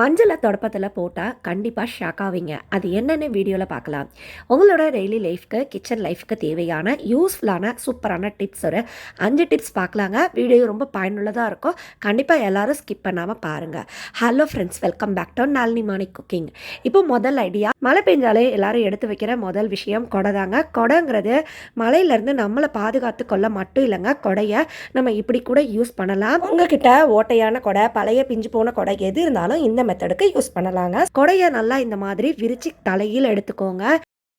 மஞ்சளை தொடப்பத்தில் போட்டால் கண்டிப்பாக ஷாக் ஆவீங்க. அது என்னென்னு வீடியோவில் பார்க்கலாம் உங்களோட டெய்லி லைஃப்க்கு கிச்சன் லைஃப்க்கு தேவையான யூஸ்ஃபுல்லான சூப்பரான டிப்ஸ் ஒரு அஞ்சு டிப்ஸ் பார்க்கலாங்க வீடியோ ரொம்ப பயனுள்ளதாக இருக்கும். கண்டிப்பாக எல்லாரும் ஸ்கிப் பண்ணாமல் பாருங்கள் hello friends welcome back to Nalini morning cooking இப்போ முதல் ஐடியா மழை பெஞ்சாலே எல்லாரும் எடுத்து வைக்கிற முதல் விஷயம் கொடை தாங்க. கொடைங்கிறது மழையிலேருந்து நம்மளை பாதுகாத்து கொள்ள மட்டும் இல்லைங்க. கொடையை நம்ம இப்படி கூட யூஸ் பண்ணலாம். உங்ககிட்ட ஓட்டையான கொடை பழைய பிஞ்சு போன கொடை எது இருந்தாலும் இந்த மெத்தடுக்கு யூஸ் பண்ணலாங்க. கொடையை நல்லா இந்த மாதிரி விரிச்சு தலையில் எடுத்துக்கோங்க.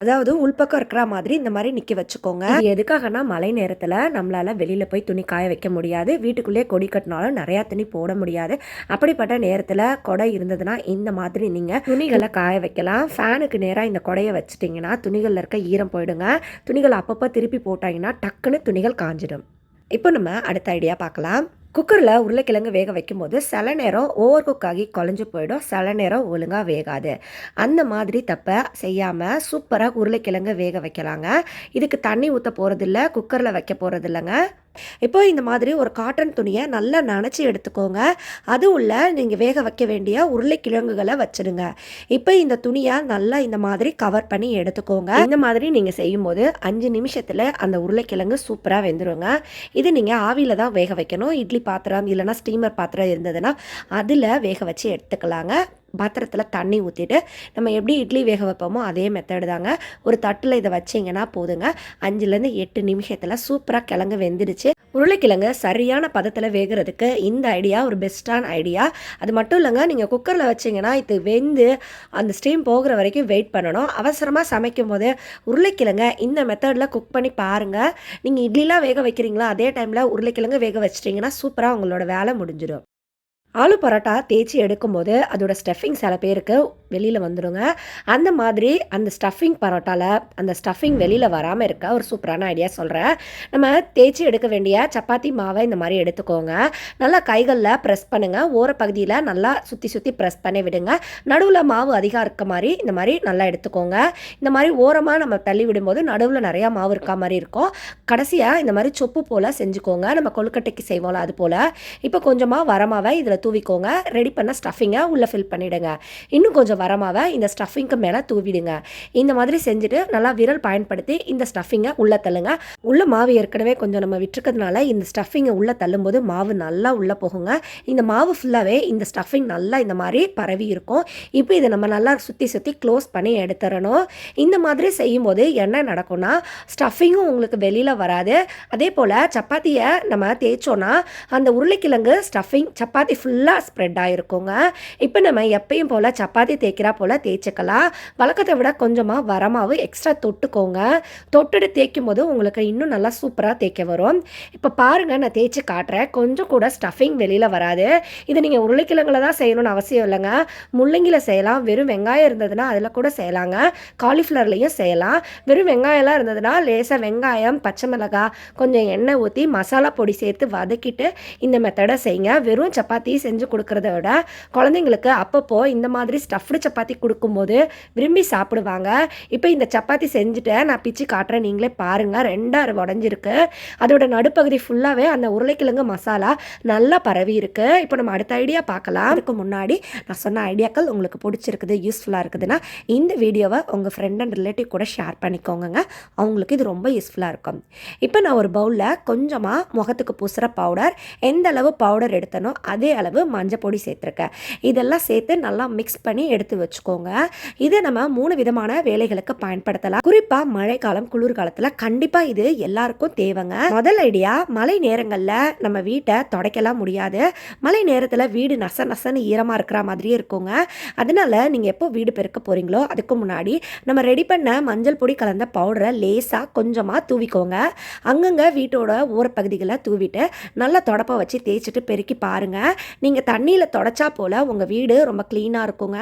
அதாவது உள்பக்கம் இருக்கிற மாதிரி இந்த மாதிரி நிற்க வச்சுக்கோங்க. எதுக்காகனா மழை நேரத்தில் நம்மளால வெளியில் போய் துணி காய வைக்க முடியாது. வீட்டுக்குள்ளேயே கொடி கட்டினாலும் நிறையா துணி போட முடியாது. அப்படிப்பட்ட நேரத்தில் கொடை இருந்ததுன்னா இந்த மாதிரி நீங்கள் துணிகளை காய வைக்கலாம். ஃபேனுக்கு நேராக இந்த கொடையை வச்சுட்டிங்கன்னா துணிகளில் இருக்க ஈரம் போயிடுங்க. துணிகளை அப்பப்போ திருப்பி போட்டாங்கன்னா டக்குன்னு துணிகள் காஞ்சிடும். இப்போ நம்ம அடுத்த ஐடியா பார்க்கலாம். குக்கரில் உருளைக்கிழங்கு வேக வைக்கும்போது சில நேரம் ஓவர் குக் ஆகி குழஞ்சு போயிடும். சில நேரம் ஒழுங்காக வேகாது. அந்த மாதிரி தப்பை செய்யாமல் சூப்பராக உருளைக்கிழங்கு வேக வைக்கலாங்க. இதுக்கு தண்ணி ஊற்ற போகிறதில்ல குக்கரில் வைக்க போகிறதில்லங்க இப்போ இந்த மாதிரி ஒரு காட்டன் துணியை நல்லா நனைச்சி எடுத்துக்கோங்க. அது உள்ள நீங்கள் வேக வைக்க வேண்டிய உருளைக்கிழங்குகளை வச்சிடுங்க. இப்போ இந்த துணியை நல்லா இந்த மாதிரி கவர் பண்ணி எடுத்துக்கோங்க. இந்த மாதிரி நீங்கள் செய்யும்போது அஞ்சு நிமிஷத்தில் அந்த உருளைக்கிழங்கு சூப்பராக வெந்துருங்க. இது நீங்கள் ஆவியில் தான் வேக வைக்கணும். இட்லி பாத்திரம் இல்லைனா ஸ்டீமர் பாத்திரம் இருந்ததுன்னா அதில் வேக வச்சு எடுத்துக்கலாங்க. பாத்திரத்தில் தண்ணி ஊற்றிட்டு நம்ம எப்படி இட்லி வேக வைப்போமோ அதே மெத்தடு தாங்க. ஒரு தட்டில் இதை வச்சிங்கன்னா போதுங்க. அஞ்சுலேருந்து எட்டு நிமிஷத்தில் சூப்பராக கிழங்கு வெந்துடுச்சு. உருளைக்கிழங்கு சரியான பதத்தில் வேகிறதுக்கு இந்த ஐடியா ஒரு பெஸ்ட்டான ஐடியா அது மட்டும் இல்லைங்க நீங்கள் குக்கரில் வச்சிங்கன்னா இது வெந்து அந்த ஸ்டீம் போகிற வரைக்கும் வெயிட் பண்ணணும். அவசரமாக சமைக்கும் போது உருளைக்கிழங்க இந்த மெத்தடில் குக் பண்ணி பாருங்கள் நீங்கள் இட்லிலாம் வேக வைக்கிறீங்களா? அதே டைமில் உருளைக்கிழங்கு வேக வச்சிட்டிங்கன்னா சூப்பராக உங்களோட வேலை முடிஞ்சிடும். ஆலு பரோட்டா தேய்ச்சி எடுக்கும்போது அதோட ஸ்டஃபிங் சில பேருக்கு வெளியில் வந்துடுங்க அந்த மாதிரி அந்த ஸ்டஃபிங் பரோட்டாவில் அந்த ஸ்டஃபிங் வெளியில் வராமல் இருக்க ஒரு சூப்பரான ஐடியா சொல்கிறேன் நம்ம தேய்ச்சி எடுக்க வேண்டிய சப்பாத்தி மாவை இந்த மாதிரி எடுத்துக்கோங்க. நல்லா கைகளில் ப்ரெஸ் பண்ணுங்கள் ஓர பகுதியில் நல்லா சுற்றி சுற்றி ப்ரெஸ் பண்ணி விடுங்க. நடுவில் மாவு அதிகம் இருக்க மாதிரி இந்த மாதிரி நல்லா எடுத்துக்கோங்க. இந்த மாதிரி ஓரமாக நம்ம தள்ளி விடும்போது நடுவில் நிறையா மாவு இருக்க மாதிரி இருக்கும். கடைசியாக இந்த மாதிரி சொப்பு போல் செஞ்சுக்கோங்க. நம்ம கொழுக்கட்டைக்கு செய்வோம்ல அது போல். இப்போ கொஞ்சமாக வரமாவை இதில் தூவிக்கோங்க. ரெடி பண்ண ஸ்டஃபிங்கை உள்ளே ஃபில் பண்ணிவிடுங்க இன்னும் கொஞ்சம் வரமாவை இந்த ஸ்டஃபிங்க்கு மேலே தூவிடுங்க. இந்த மாதிரி செஞ்சுட்டு நல்லா விரல் பயன்படுத்தி இந்த ஸ்டஃபிங்கை உள்ளே தள்ளுங்க. உள்ள மாவு ஏற்கனவே கொஞ்சம் நம்ம விட்டுருக்கிறதுனால இந்த ஸ்டஃபிங்கை உள்ளே தள்ளும்போது மாவு நல்லா உள்ளே போகுங்க. இந்த மாவு ஃபுல்லாகவே இந்த ஸ்டஃபிங் நல்லா இந்த மாதிரி பரவி இருக்கும். இப்போ இதை நம்ம நல்லா சுற்றி சுற்றி க்ளோஸ் பண்ணி எடுத்துடணும். இந்த மாதிரி செய்யும்போது என்ன நடக்கும்னா ஸ்டஃபிங்கும் உங்களுக்கு வெளியில் வராது. அதே போல் சப்பாத்தியை நம்ம தேய்ச்சோன்னா அந்த உருளைக்கிழங்கு ஸ்டஃபிங் சப்பாத்தி ஃபுல்லாக ஸ்ப்ரெட் ஆகிருக்குங்க இப்போ நம்ம எப்பயும் போல் சப்பாத்தி தேய்க்கிறா போல் தேய்ச்சிக்கலாம். வழக்கத்தை விட கொஞ்சமாக வரமாவு எக்ஸ்ட்ரா தொட்டுக்கோங்க. தொட்டுட்டு தேய்க்கும் போது உங்களுக்கு இன்னும் நல்லா சூப்பராக தேய்க்க வரும். இப்போ பாருங்கள் நான் தேய்ச்சி காட்டுறேன். கொஞ்சம் கூட ஸ்டஃபிங் வெளியில் வராது. இது நீங்கள் உருளைக்கிழங்குல தான் செய்யணும்னு அவசியம் இல்லைங்க. முள்ளங்கியில் செய்யலாம். வெறும் வெங்காயம் இருந்ததுன்னா அதில் கூட செய்யலாங்க. காலிஃப்ளவர்லேயும் செய்யலாம். வெறும் வெங்காயம்லாம் இருந்ததுன்னா லேசாக வெங்காயம் பச்சை மிளகாய் கொஞ்சம் எண்ணெய் ஊற்றி மசாலா பொடி சேர்த்து வதக்கிட்டு இந்த மெத்தடை செய்யுங்க. வெறும் சப்பாத்தி செஞ்சு கொடுக்குறத விட குழந்தைங்களுக்கு அப்பப்போ இந்த மாதிரி ஸ்டஃப்டு சப்பாத்தி கொடுக்கும்போது விரும்பி சாப்பிடுவாங்க. இப்போ இந்த சப்பாத்தி செஞ்சுட்டேன். நான் பிச்சு காட்டுறேன். நீங்களே பாருங்கள் ரெண்டாக உடஞ்சிருக்கு. அதோட நடுப்பகுதி ஃபுல்லாகவே அந்த உருளைக்கிழங்கு மசாலா நல்லா பரவி இருக்கு. இப்போ நம்ம அடுத்த ஐடியா பார்க்கலாம். அதுக்கு முன்னாடி நான் சொன்ன ஐடியாக்கள் உங்களுக்கு பிடிச்சிருக்குது யூஸ்ஃபுல்லாக இருக்குதுன்னா இந்த வீடியோவை உங்கள் ஃப்ரெண்ட் அண்ட் ரிலேட்டிவ் கூட ஷேர் பண்ணிக்கோங்க அவங்களுக்கு இது ரொம்ப யூஸ்ஃபுல்லாக இருக்கும். இப்போ நான் ஒரு பவுலில் கொஞ்சமாக முகத்துக்கு பூசுகிற பவுடர் எந்த அளவு பவுடர் எடுத்தனோ அதே அளவு மஞ்சள் பொடி சேர்த்துருக்கேன். இதெல்லாம் சேர்த்து நல்லா மிக்ஸ் பண்ணி எடுத்து வச்சுக்கோங்க. இதை நம்ம மூணு விதமான வேலைகளுக்கு பயன்படுத்தலாம். குறிப்பாக மழைக்காலம் குளிர்காலத்தில் கண்டிப்பாக இது எல்லாருக்கும் தேவைங்க. முதல் ஐடியா மழை நேரங்களில் நம்ம வீட்டை தொடக்கலாம் முடியாது. மழை நேரத்தில் வீடு நச நசன்னு ஈரமாக இருக்கிற மாதிரியே இருக்குங்க. அதனால நீங்கள் எப்போ வீடு பெருக்க போகிறீங்களோ அதுக்கு முன்னாடி நம்ம ரெடி பண்ண மஞ்சள் பொடி கலந்த பவுடரை லேசாக கொஞ்சமாக தூவிக்கோங்க. அங்கங்கே வீட்டோட ஓரப்பகுதிகளை தூவிட்டு நல்லா தொடப்பை வச்சு தேய்ச்சிட்டு பெருக்கி பாருங்கள் நீங்கள் தண்ணியில் தொடச்சா போல் உங்கள் வீடு ரொம்ப க்ளீனாக இருக்குங்க.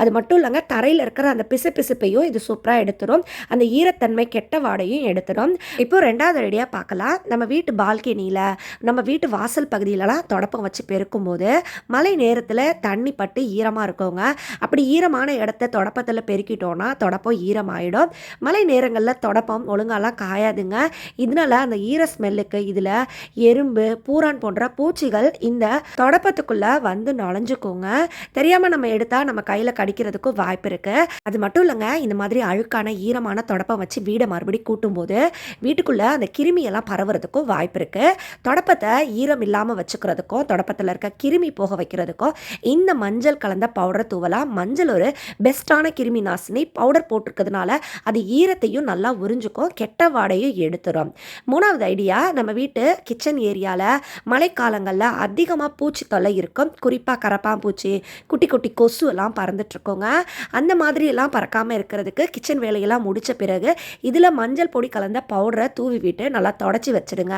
அது மட்டும் இல்லைங்க தரையில் இருக்கிற அந்த பிசு பிசுப்பையும் இது சூப்பராக எடுத்துரும். அந்த ஈரத்தன்மை கெட்ட வாடையும் எடுத்துரும். இப்போ ரெண்டாவது ரெடியாக பார்க்கலாம். நம்ம வீட்டு பால்கனியில் நம்ம வீட்டு வாசல் பகுதியிலலாம் தொடப்பம் வச்சு பெருக்கும் போது மழை நேரத்தில் தண்ணி பட்டு ஈரமாக இருக்குங்க. அப்படி ஈரமான இடத்த தொடப்பத்தில் பெருக்கிட்டோன்னா தொடப்பம் ஈரமாயிடும். மழை நேரங்களில் தொடப்பம் ஒழுங்காலாம் காயாதுங்க. இதனால அந்த ஈர ஸ்மெல்லுக்கு இதில் எறும்பு பூரான் போன்ற பூச்சிகள் இந்த தொடப்பத்துக்குள்ளே வந்து நுழைஞ்சுக்கோங்க. தெரியாமல் நம்ம எடுத்தால் நம்ம கையில் கடிக்கிறதுக்கும் வாய்ப்பு இருக்குது அது மட்டும் இல்லைங்க இந்த மாதிரி அழுக்கான ஈரமான தொடப்பம் வச்சு வீடை மறுபடி கூட்டும்போது வீட்டுக்குள்ளே அந்த கிருமியெல்லாம் பரவுறதுக்கும் வாய்ப்பு இருக்குது தொடப்பத்தை ஈரம் இல்லாமல் வச்சுக்கிறதுக்கும் தொடப்பத்தில் இருக்க கிருமி போக வைக்கிறதுக்கும் இந்த மஞ்சள் கலந்த பவுடர் தூவலாம் மஞ்சள் ஒரு பெஸ்ட்டான கிருமி நாசினி பவுடர் போட்டிருக்கிறதுனால அது ஈரத்தையும் நல்லா உறிஞ்சுக்கும் கெட்ட வாடையும் எடுத்துரும். மூணாவது ஐடியா நம்ம வீட்டு கிச்சன் ஏரியாவில் மழைக்காலங்களில் அதிகமாக பூச்சி தொல்லை இருக்கும். குறிப்பாக கரப்பான் பூச்சி குட்டி குட்டி கொசு எல்லாம் இருக்கோங்க அந்த மாதிரி எல்லாம் பறக்காமல் இருக்கிறதுக்கு கிச்சன் வேலையெல்லாம் முடித்த பிறகு இதில் மஞ்சள் பொடி கலந்த பவுடரை தூவி விட்டு நல்லா தொடச்சி வச்சிடுங்க.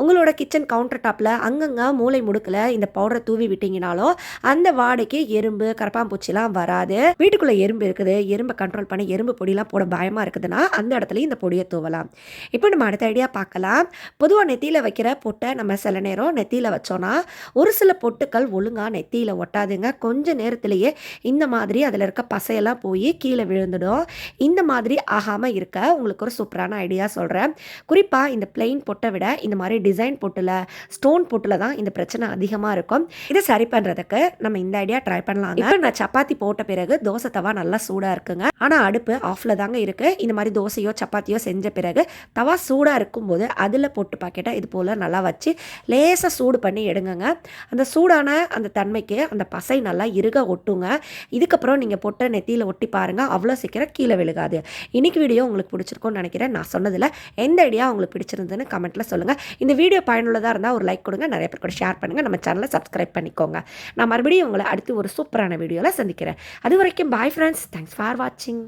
உங்களோட கிச்சன் கவுண்டர் டாப்பில் அங்கங்கே மூளை முடுக்கில் இந்த பவுடரை தூவி விட்டீங்கனாலும் அந்த வாடைக்கு எறும்பு கரப்பாம்பூச்சிலாம் வராது. வீட்டுக்குள்ளே எறும்பு இருக்குது. எறும்பை கண்ட்ரோல் பண்ணி எறும்பு பொடிலாம் போட பயமாக இருக்குதுன்னா அந்த இடத்துலையும் இந்த பொடியை தூவலாம். இப்போ நம்ம அடுத்த ஐடியா பார்க்கலாம். பொதுவாக நெத்தியில் வைக்கிற பொட்டை நம்ம சில நேரம் நெத்தியில் வச்சோன்னா ஒரு சில பொட்டுக்கள் ஒழுங்காக நெத்தியில் ஒட்டாதுங்க. கொஞ்ச நேரத்திலேயே இந்த மாதிரி மாதிரி அதில் இருக்க பசையெல்லாம் போய் கீழே விழுந்துடும். இந்த மாதிரி ஆகாமல் இருக்க உங்களுக்கு ஒரு சூப்பரான ஐடியா சொல்கிறேன் குறிப்பாக இந்த பிளெயின் பொட்டை விட இந்த மாதிரி டிசைன் பொட்டில் ஸ்டோன் பொட்டில் தான் இந்த பிரச்சனை அதிகமாக இருக்கும். இதை சரி பண்ணுறதுக்கு நம்ம இந்த ஐடியா ட்ரை பண்ணலாம் இப்போ நான் சப்பாத்தி போட்ட பிறகு தோசை தவா நல்லா சூடாக இருக்குங்க. ஆனால் அடுப்பு ஆஃபில் தாங்க இருக்குது இந்த மாதிரி தோசையோ சப்பாத்தியோ செஞ்ச பிறகு தவா சூடாக இருக்கும்போது அதில் போட்டு பாக்கெட்டை இது போல் நல்லா வச்சு லேசாக சூடு பண்ணி எடுங்கங்க. அந்த சூடான அந்த தன்மைக்கு அந்த பசை நல்லா இறுக ஒட்டுங்க. இதுக்கு அதுக்கப்புறம் நீங்கள் போட்ட நெத்தியில் ஒட்டி பாருங்கள் அவ்வளோ சீக்கிரம் கீழே விழுகாது. இன்னைக்கு வீடியோ உங்களுக்கு பிடிச்சிருக்கும்னு நினைக்கிறேன். நான் சொன்னதில் எந்த ஐடியா உங்களுக்கு பிடிச்சிருந்ததுன்னு கமெண்ட்டில் சொல்லுங்கள் இந்த வீடியோ பயனுள்ளதாக இருந்தால் ஒரு லைக் கொடுங்க. நிறைய பேர் கூட ஷேர் பண்ணுங்கள் நம்ம சேனலை சப்ஸ்கிரைப் பண்ணிக்கோங்க. நான் மறுபடியும் உங்களை அடுத்து ஒரு சூப்பரான வீடியோவில் சந்திக்கிறேன். அது வரைக்கும் பாய் ஃப்ரெண்ட்ஸ் தேங்க்ஸ் ஃபார் வாட்சிங்